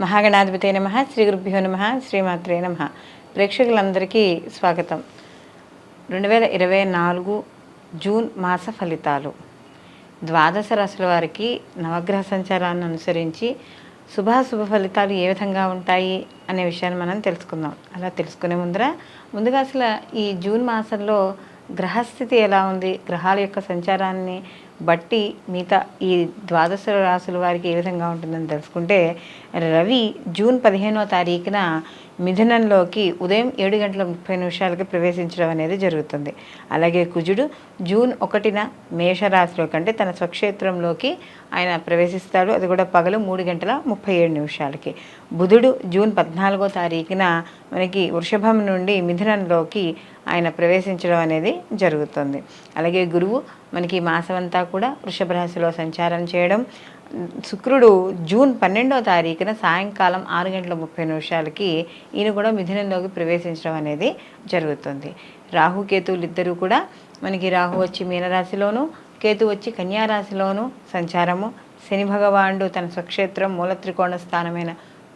మహాగణాధిపతి నమ శ్రీ గురుభ్యో నమ శ్రీమాత్రే నమ. ప్రేక్షకులందరికీ స్వాగతం. రెండు వేల ఇరవై నాలుగు జూన్ మాస ఫలితాలు. ద్వాదశ రాశుల వారికి నవగ్రహ సంచారాన్ని అనుసరించి శుభాశుభ ఫలితాలు ఏ విధంగా ఉంటాయి అనే విషయాన్ని మనం తెలుసుకుందాం. అలా తెలుసుకునే ముందర ముందుగా అసలు ఈ జూన్ మాసంలో గ్రహస్థితి ఎలా ఉంది? గ్రహాల యొక్క సంచారాన్ని బట్టి మిగతా ఈ ద్వాదశ రాశుల వారికి ఏ విధంగా ఉంటుందని తెలుసుకుంటే రవి జూన్ పదిహేనో తారీఖున మిథునంలోకి ఉదయం ఏడు గంటల ముప్పై నిమిషాలకి ప్రవేశించడం అనేది జరుగుతుంది. అలాగే కుజుడు జూన్ ఒకటిన మేషరాశిలో కంటే తన స్వక్షేత్రంలోకి ఆయన ప్రవేశిస్తాడు. అది కూడా పగలు మూడు గంటల ముప్పై ఏడు నిమిషాలకి. బుధుడు జూన్ పద్నాలుగో తారీఖున మనకి వృషభం నుండి మిథునంలోకి ఆయన ప్రవేశించడం అనేది జరుగుతుంది. అలాగే గురువు మనకి మాసమంతా కూడా వృషభ రాశిలో సంచారం చేయడం శుక్రుడు జూన్ పన్నెండో తారీఖున సాయంకాలం ఆరు గంటల ముప్పై నిమిషాలకి ఈయన కూడా మిథునంలోకి ప్రవేశించడం అనేది జరుగుతుంది. రాహు కేతువులు ఇద్దరు కూడా మనకి రాహు వచ్చి మీనరాశిలోను కేతు వచ్చి కన్యారాశిలోను సంచారము. శని భగవానుడు తన స్వక్షేత్రం మూల త్రికోణ స్థానమైన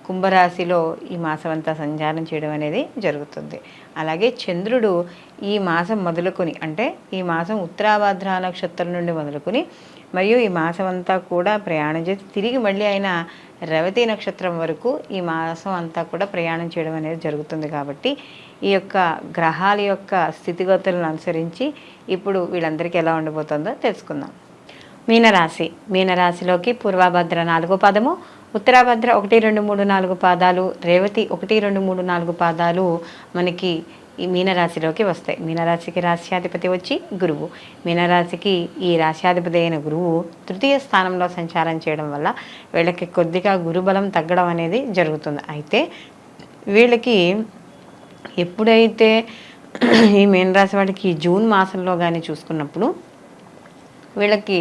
కుంభరాశిలో ఈ మాసం అంతా సంచారం చేయడం అనేది జరుగుతుంది. అలాగే చంద్రుడు ఈ మాసం మొదలుకొని అంటే ఈ మాసం ఉత్తరాభాద్ర నక్షత్రం నుండి మొదలుకొని మరియు ఈ మాసం అంతా కూడా ప్రయాణం చేసి తిరిగి మళ్ళీ ఆయన రవతి నక్షత్రం వరకు ఈ మాసం అంతా కూడా ప్రయాణం చేయడం అనేది జరుగుతుంది కాబట్టి ఈ యొక్క గ్రహాల యొక్క స్థితిగతులను అనుసరించి ఇప్పుడు వీళ్ళందరికీ ఎలా ఉండబోతుందో తెలుసుకుందాం. మీనరాశి. మీనరాశిలోకి పూర్వభద్ర నాలుగో పదము ఉత్తరాభద్ర ఒకటి రెండు మూడు నాలుగు పాదాలు రేవతి ఒకటి రెండు మూడు నాలుగు పాదాలు మనకి ఈ మీనరాశిలోకి వస్తాయి. మీనరాశికి రాశ్యాధిపతి వచ్చి గురువు. మీనరాశికి ఈ రాశ్యాధిపతి అయిన గురువు తృతీయ స్థానంలో సంచారం చేయడం వల్ల వీళ్ళకి కొద్దిగా గురుబలం తగ్గడం అనేది జరుగుతుంది. అయితే వీళ్ళకి ఎప్పుడైతే ఈ మీనరాశి వాడికి జూన్ మాసంలో కానీ చూసుకున్నప్పుడు వీళ్ళకి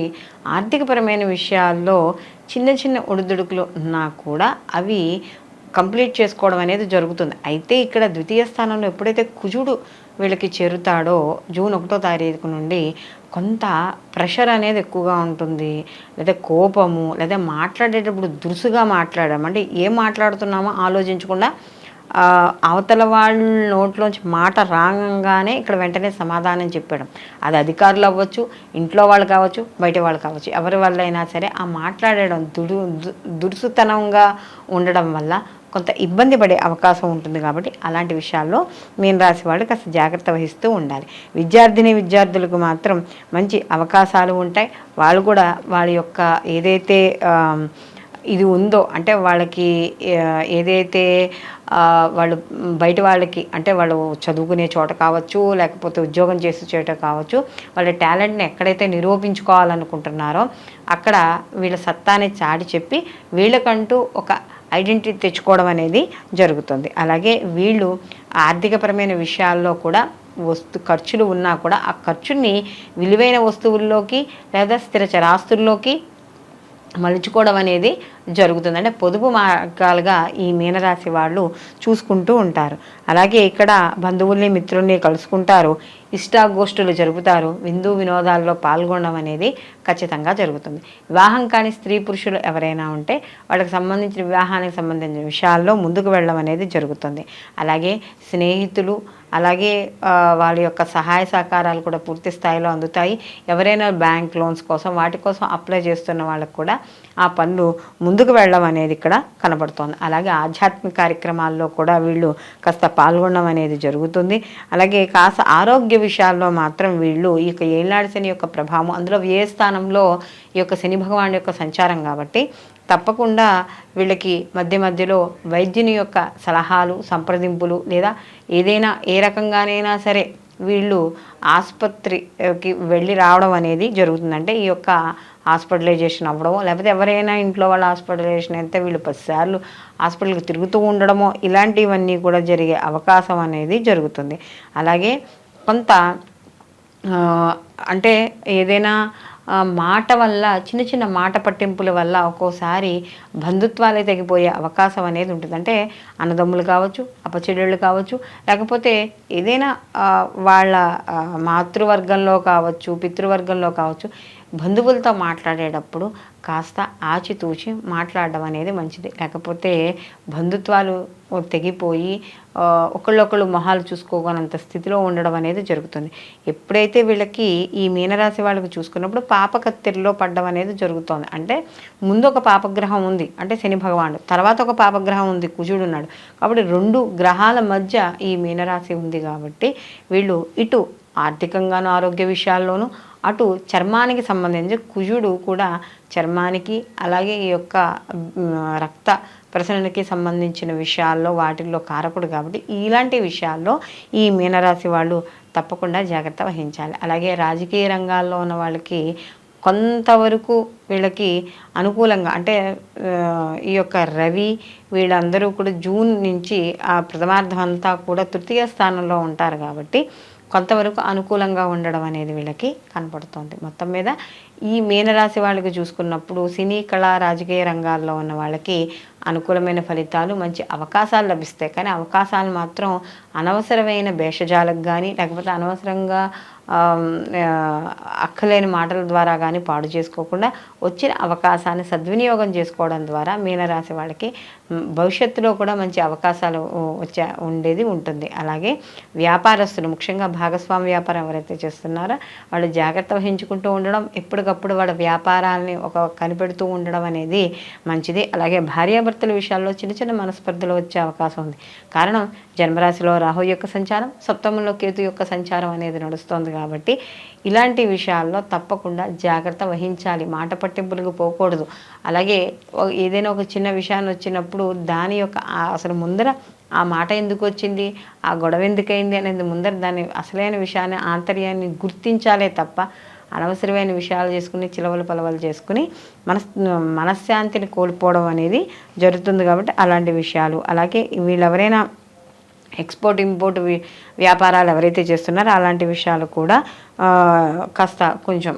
ఆర్థికపరమైన విషయాల్లో చిన్న చిన్న ఒడిదుడుకులు ఉన్నా కూడా అవి కంప్లీట్ చేసుకోవడం అనేది జరుగుతుంది. అయితే ఇక్కడ ద్వితీయ స్థానంలో ఎప్పుడైతే కుజుడు వీళ్ళకి చేరుతాడో జూన్ ఒకటో తారీఖు నుండి కొంత ప్రెషర్ అనేది ఎక్కువగా ఉంటుంది. లేదా కోపము లేదా మాట్లాడేటప్పుడు దురుసుగా మాట్లాడడం. అంటే ఏం మాట్లాడుతున్నామో ఆలోచించకుండా అవతల వాళ్ళ నోట్లోంచి మాట రాగానే ఇక్కడ వెంటనే సమాధానం చెప్పడం. అది అధికారులు అవ్వచ్చు ఇంట్లో వాళ్ళు కావచ్చు బయట వాళ్ళు కావచ్చు ఎవరి వల్ల అయినా సరే ఆ మాట్లాడడం దుడు దు- దురుసుతనంగా ఉండడం వల్ల కొంత ఇబ్బంది పడే అవకాశం ఉంటుంది కాబట్టి అలాంటి విషయాల్లో మీన రాశి వాళ్ళు కాస్త జాగ్రత్త వహిస్తూ ఉండాలి. విద్యార్థిని విద్యార్థులకు మాత్రం మంచి అవకాశాలు ఉంటాయి. వాళ్ళు కూడా వాళ్ళ యొక్క ఏదైతే ఇది ఉందో అంటే వాళ్ళకి ఏదైతే వాళ్ళు బయట వాళ్ళకి అంటే వాళ్ళు చదువుకునే చోట కావచ్చు లేకపోతే ఉద్యోగం చేసే చోట కావచ్చు వాళ్ళ టాలెంట్ని ఎక్కడైతే నిరూపించుకోవాలనుకుంటున్నారో అక్కడ వీళ్ళ సత్తాని చాటి చెప్పి వీళ్ళకంటూ ఒక ఐడెంటిటీ తెచ్చుకోవడం అనేది జరుగుతుంది. అలాగే వీళ్ళు ఆర్థికపరమైన విషయాల్లో కూడా వస్తు ఖర్చులు ఉన్నా కూడా ఆ ఖర్చుని విలువైన వస్తువుల్లోకి లేదా స్థిర చరాస్తుల్లోకి మలుచుకోవడం అనేది జరుగుతుంది. అంటే పొదుపు మార్గాలుగా ఈ మీనరాశి వాళ్ళు చూసుకుంటూ ఉంటారు. అలాగే ఇక్కడ బంధువుల్ని మిత్రుల్ని కలుసుకుంటారు. ఇష్టాగోష్ఠులు జరుపుతారు. విందు వినోదాల్లో పాల్గొనడం అనేది ఖచ్చితంగా జరుగుతుంది. వివాహం కాని స్త్రీ పురుషులు ఎవరైనా ఉంటే వాళ్ళకి సంబంధించిన వివాహానికి సంబంధించిన విషయాల్లో ముందుకు వెళ్ళడం అనేది జరుగుతుంది. అలాగే స్నేహితులు అలాగే వాళ్ళ యొక్క సహాయ సహకారాలు కూడా పూర్తి స్థాయిలో అందుతాయి. ఎవరైనా బ్యాంక్ లోన్స్ కోసం వాటి కోసం అప్లై చేస్తున్న వాళ్ళకు కూడా ఆ పనులు ముందుకు వెళ్ళడం అనేది ఇక్కడ కనబడుతోంది. అలాగే ఆధ్యాత్మిక కార్యక్రమాల్లో కూడా వీళ్ళు కాస్త పాల్గొనడం అనేది జరుగుతుంది. అలాగే కాస్త ఆరోగ్య విషయాల్లో మాత్రం వీళ్ళు ఈ యొక్క ఏళ్ళనాడు శని యొక్క ప్రభావం అందులో ఏ స్థానంలో ఈ యొక్క శని భగవాన్ యొక్క సంచారం కాబట్టి తప్పకుండా వీళ్ళకి మధ్య మధ్యలో వైద్యుని యొక్క సలహాలు సంప్రదింపులు లేదా ఏదైనా ఏ రకంగానైనా సరే వీళ్ళు ఆసుపత్రికి వెళ్ళి రావడం అనేది జరుగుతుందంటే ఈ యొక్క హాస్పిటలైజేషన్ అవ్వడమో లేకపోతే ఎవరైనా ఇంట్లో వాళ్ళ హాస్పిటలైజేషన్ అయితే వీళ్ళు పదిసార్లు హాస్పిటల్కి తిరుగుతూ ఉండడమో ఇలాంటివన్నీ కూడా జరిగే అవకాశం అనేది జరుగుతుంది. అలాగే కొంత అంటే ఏదైనా మాట వల్ల చిన్న చిన్న మాట పట్టింపుల వల్ల ఒక్కోసారి బంధుత్వాలే తెగిపోయే అవకాశం అనేది ఉంటుంది. అంటే అన్నదమ్ములు కావచ్చు అపచెల్లెళ్ళు కావచ్చు లేకపోతే ఏదైనా వాళ్ళ మాతృవర్గంలో కావచ్చు పితృవర్గంలో కావచ్చు బంధువులతో మాట్లాడేటప్పుడు కాస్త ఆచితూచి మాట్లాడడం అనేది మంచిది. లేకపోతే బంధుత్వాలు తెగిపోయి ఒకళ్ళొకళ్ళు మొహాలు చూసుకోగలంత స్థితిలో ఉండడం అనేది జరుగుతుంది. ఎప్పుడైతే వీళ్ళకి ఈ మీనరాశి వాళ్ళకి చూసుకున్నప్పుడు పాపకత్తిరిలో పడడం అనేది జరుగుతోంది. అంటే ముందు ఒక పాపగ్రహం ఉంది. అంటే శని భగవానుడు. తర్వాత ఒక పాపగ్రహం ఉంది. కుజుడు ఉన్నాడు. కాబట్టి రెండు గ్రహాల మధ్య ఈ మీనరాశి ఉంది కాబట్టి వీళ్ళు ఇటు ఆర్థికంగాను ఆరోగ్య విషయాల్లోనూ అటు చర్మానికి సంబంధించి కుజుడు కూడా చర్మానికి అలాగే ఈ యొక్క రక్త ప్రసరణకి సంబంధించిన విషయాల్లో వాటిల్లో కారకుడు కాబట్టి ఇలాంటి విషయాల్లో ఈ మీనరాశి వాళ్ళు తప్పకుండా జాగ్రత్త వహించాలి. అలాగే రాజకీయ రంగాల్లో ఉన్న వాళ్ళకి కొంతవరకు వీళ్ళకి అనుకూలంగా అంటే ఈ యొక్క రవి వీళ్ళందరూ కూడా జూన్ నుంచి ఆ ప్రథమార్థం అంతా కూడా తృతీయ స్థానంలో ఉంటారు కాబట్టి కొంతవరకు అనుకూలంగా ఉండడం అనేది వీళ్ళకి కనపడుతుంది. మొత్తం మీద ఈ మీనరాశి వాళ్ళకి చూసుకున్నప్పుడు సినీ కళా రాజకీయ రంగాల్లో ఉన్న వాళ్ళకి అనుకూలమైన ఫలితాలు మంచి అవకాశాలు లభిస్తాయి. కానీ అవకాశాలు మాత్రం అనవసరమైన భేషజాలకు కానీ లేకపోతే అనవసరంగా అక్కలేని మాటల ద్వారా కానీ పాడు చేసుకోకుండా వచ్చిన అవకాశాన్ని సద్వినియోగం చేసుకోవడం ద్వారా మీనరాశి వాళ్ళకి భవిష్యత్తులో కూడా మంచి అవకాశాలు వచ్చే ఉండేది ఉంటుంది. అలాగే వ్యాపారస్తులు ముఖ్యంగా భాగస్వామి వ్యాపారం ఎవరైతే చేస్తున్నారో వాళ్ళు జాగ్రత్త వహించుకుంటూ ఉండడం ఎప్పుడు ఎప్పటికప్పుడు వాళ్ళ వ్యాపారాలని ఒక కనిపెడుతూ ఉండడం అనేది మంచిది. అలాగే భార్యాభర్తల విషయాల్లో చిన్న చిన్న మనస్పర్ధలు వచ్చే అవకాశం ఉంది. కారణం జన్మరాశిలో రాహు యొక్క సంచారం సప్తమంలో కేతు యొక్క సంచారం అనేది నడుస్తోంది కాబట్టి ఇలాంటి విషయాల్లో తప్పకుండా జాగ్రత్త వహించాలి. మాట పట్టింపులకు పోకూడదు. అలాగే ఏదైనా ఒక చిన్న విషయాన్ని వచ్చినప్పుడు దాని యొక్క అసలు ముందర ఆ మాట ఎందుకు వచ్చింది ఆ గొడవ ఎందుకైంది అనేది ముందర దాని అసలైన విషయాన్ని ఆంతర్యాన్ని గుర్తించాలే తప్ప అనవసరమైన విషయాలు చేసుకుని చిలవలు పలవలు చేసుకుని మనస్ మనశ్శాంతిని కోల్పోవడం అనేది జరుగుతుంది కాబట్టి అలాంటి విషయాలు. అలాగే వీళ్ళెవరైనా ఎక్స్పోర్ట్ ఇంపోర్ట్ వ్యాపారాలు ఎవరైతే చేస్తున్నారో అలాంటి విషయాలు కూడా కాస్త కొంచెం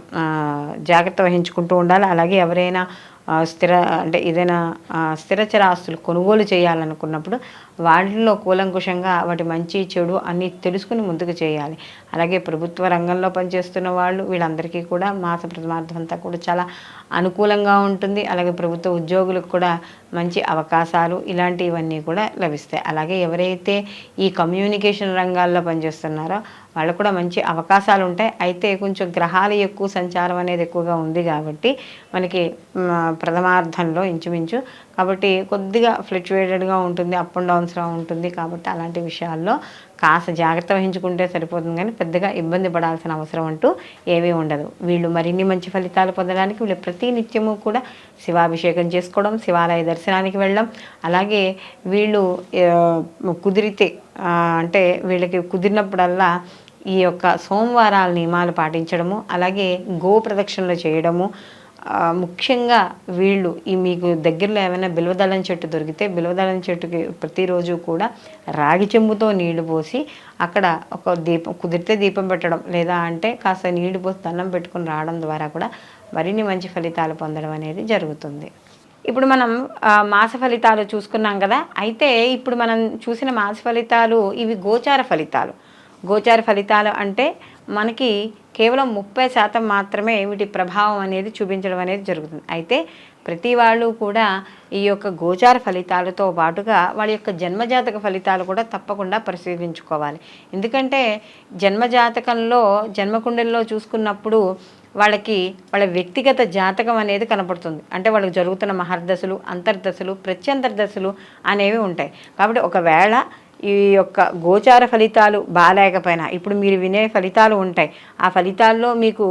జాగ్రత్త వహించుకుంటూ ఉండాలి. అలాగే ఎవరైనా స్థిర అంటే ఏదైనా ఆ, స్థిరచర ఆస్తులు కొనుగోలు చేయాలనుకున్నప్పుడు వాటిల్లో కూలంకుషంగా వాటి మంచి చెడు అన్నీ తెలుసుకుని ముందుకు చేయాలి. అలాగే ప్రభుత్వ రంగంలో పనిచేస్తున్న వాళ్ళు వీళ్ళందరికీ కూడా మాస ప్రథమార్థం అంతా కూడా చాలా అనుకూలంగా ఉంటుంది. అలాగే ప్రభుత్వ ఉద్యోగులకు కూడా మంచి అవకాశాలు ఇలాంటివన్నీ కూడా లభిస్తాయి. అలాగే ఎవరైతే ఈ కమ్యూనికేషన్ రంగాల్లో పనిచేస్తున్నారో వాళ్ళకు కూడా మంచి అవకాశాలు ఉంటాయి. అయితే కొంచెం గ్రహాలు ఎక్కువ సంచారం అనేది ఎక్కువగా ఉంది కాబట్టి మనకి ప్రథమార్థంలో ఇంచుమించు. కాబట్టి కొద్దిగా ఫ్లక్చువేటెడ్గా ఉంటుంది అప్ అండ్ డౌన్స్గా ఉంటుంది కాబట్టి అలాంటి విషయాల్లో కాస్త జాగ్రత్త వహించుకుంటే సరిపోతుంది కానీ పెద్దగా ఇబ్బంది పడాల్సిన అవసరం అంటూ ఏమీ ఉండదు. వీళ్ళు మరిన్ని మంచి ఫలితాలు పొందడానికి వీళ్ళు ప్రతి నిత్యము కూడా శివాభిషేకం చేసుకోవడం శివాలయ దర్శనానికి వెళ్ళడం అలాగే వీళ్ళు కుదిరితే అంటే వీళ్ళకి కుదిరినప్పుడల్లా ఈ యొక్క సోమవారాల నియమాలు పాటించడము అలాగే గో ప్రదక్షిణలు చేయడము ముఖ్యంగా వీళ్ళు ఈ మీకు దగ్గరలో ఏమైనా బిల్వదళం చెట్టు దొరికితే బిల్వదళం చెట్టుకి ప్రతిరోజు కూడా రాగి చెంబుతో నీళ్ళు పోసి అక్కడ ఒక దీపం కుదిరితే దీపం పెట్టడం లేదా అంటే కాస్త నీళ్ళు పోసి దండం పెట్టుకుని రావడం ద్వారా కూడా మరిన్ని మంచి ఫలితాలు పొందడం అనేది జరుగుతుంది. ఇప్పుడు మనం మాస ఫలితాలు చూసుకున్నాం కదా అయితే ఇప్పుడు మనం చూసిన మాస ఫలితాలు ఇవి గోచార ఫలితాలు. గోచార ఫలితాలు అంటే మనకి కేవలం ముప్పై శాతం మాత్రమే వీటి ప్రభావం అనేది చూపించడం అనేది జరుగుతుంది. అయితే ప్రతి వాళ్ళు కూడా ఈ యొక్క గోచార ఫలితాలతో పాటుగా వాళ్ళ యొక్క జన్మజాతక ఫలితాలు కూడా తప్పకుండా పరిశీలించుకోవాలి. ఎందుకంటే జన్మజాతకంలో జన్మకుండల్లో చూసుకున్నప్పుడు వాళ్ళకి వాళ్ళ వ్యక్తిగత జాతకం అనేది కనపడుతుంది. అంటే వాళ్ళకి జరుగుతున్న మహర్దశలు అంతర్దశలు ప్రత్యంతర్దశలు అనేవి ఉంటాయి. కాబట్టి ఒకవేళ ఈ యొక్క గోచార ఫలితాలు బాగాలేకపోయినా ఇప్పుడు మీరు వినే ఫలితాలు ఉంటాయి. ఆ ఫలితాల్లో మీకు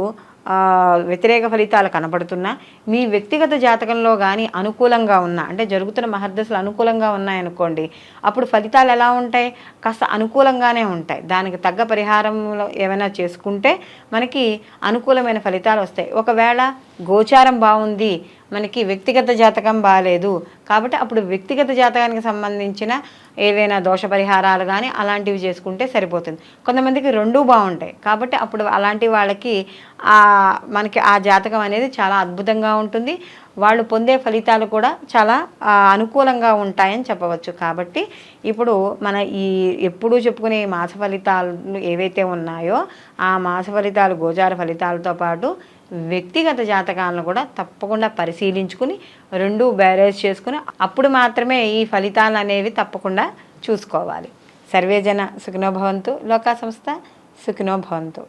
వ్యతిరేక ఫలితాలు కనపడుతున్నా మీ వ్యక్తిగత జాతకంలో కానీ అనుకూలంగా ఉన్నా అంటే జరుగుతున్న మహర్దశలు అనుకూలంగా ఉన్నాయనుకోండి అప్పుడు ఫలితాలు ఎలా ఉంటాయి? కాస్త అనుకూలంగానే ఉంటాయి. దానికి తగ్గ పరిహారంలో ఏమైనా చేసుకుంటే మనకి అనుకూలమైన ఫలితాలు వస్తాయి. ఒకవేళ గోచారం బాగుంది మనకి వ్యక్తిగత జాతకం బాగాలేదు కాబట్టి అప్పుడు వ్యక్తిగత జాతకానికి సంబంధించిన ఏదైనా దోష పరిహారాలు కానీ అలాంటివి చేసుకుంటే సరిపోతుంది. కొంతమందికి రెండూ బాగుంటాయి. కాబట్టి అప్పుడు అలాంటి వాళ్ళకి ఆ మనకి ఆ జాతకం అనేది చాలా అద్భుతంగా ఉంటుంది. వాళ్ళు పొందే ఫలితాలు కూడా చాలా అనుకూలంగా ఉంటాయని చెప్పవచ్చు. కాబట్టి ఇప్పుడు మన ఈ ఎప్పుడూ చెప్పుకునే మాస ఫలితాలు ఏవైతే ఉన్నాయో ఆ మాస ఫలితాలు గోచార ఫలితాలతో పాటు వ్యక్తిగత జాతకాలను కూడా తప్పకుండా పరిశీలించుకుని రెండు బ్యారేజ్ చేసుకుని అప్పుడు మాత్రమే ఈ ఫలితాలు అనేవి తప్పకుండా చూసుకోవాలి. సర్వేజన సుఖనోభవంతు లోకా సంస్థ సుఖినోభవంతు